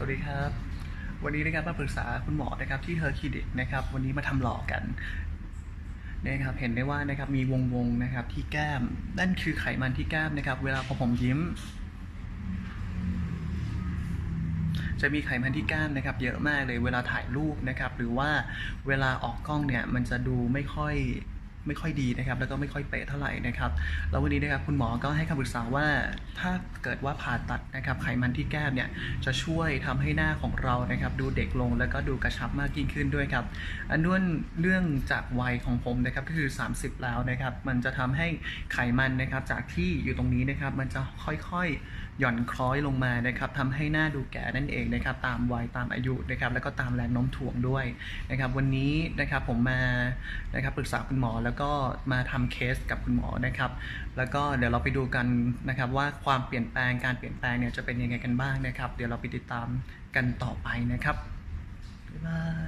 สวัสดีครับ วันนี้นะครับมาปรึกษาคุณหมอนะครับที่เฮอร์คิดิกนะครับ วันนี้มาทำหล่อกันนะครับเห็นได้ว่านะครับมีวงวงนะครับที่แก้มนั่นคือไขมันที่แก้มนะครับ เวลาพอผมยิ้ม จะมีไขมันที่แก้มนะครับ เยอะมากเลยเวลาถ่ายรูปนะครับ หรือว่าเวลาออกกล้องเนี่ยมันจะดูไม่ค่อย ไม่ค่อยดีนะครับแล้วก็ไม่ค่อยเป๊ะเท่าไหร่นะครับแล้ววันนี้นะครับคุณหมอก็ให้คำปรึกษาว่าถ้าเกิดว่าผ่าตัดนะครับไขมันที่แก้มเนี่ยจะช่วยทำให้หน้าของเรานะครับดูเด็กลงแล้วก็ดูกระชับมากยิ่งขึ้นด้วยครับ อันนู้นเรื่องจากวัยของผมนะครับก็คือ 30 แล้วนะครับมันจะทำให้ไขมันนะครับจากที่อยู่ตรงนี้นะครับมันจะค่อยๆหย่อนคล้อยลงมานะครับทำให้หน้าดูแก่นั่นเองนะครับตามวัยตามอายุนะครับแล้วก็ตามแรงโน้มถ่วงด้วยนะครับวันนี้นะครับผมมานะครับปรึกษาคุณหมอแล้วก็มาทำเคสกับคุณหมอนะครับ แล้วก็เดี๋ยวเราไปดูกันนะครับว่าความเปลี่ยนแปลงการเปลี่ยนแปลงเนี่ยจะเป็นยังไงกันบ้างนะครับ เดี๋ยวเราไปติดตามกันต่อไปนะครับบ๊ายบาย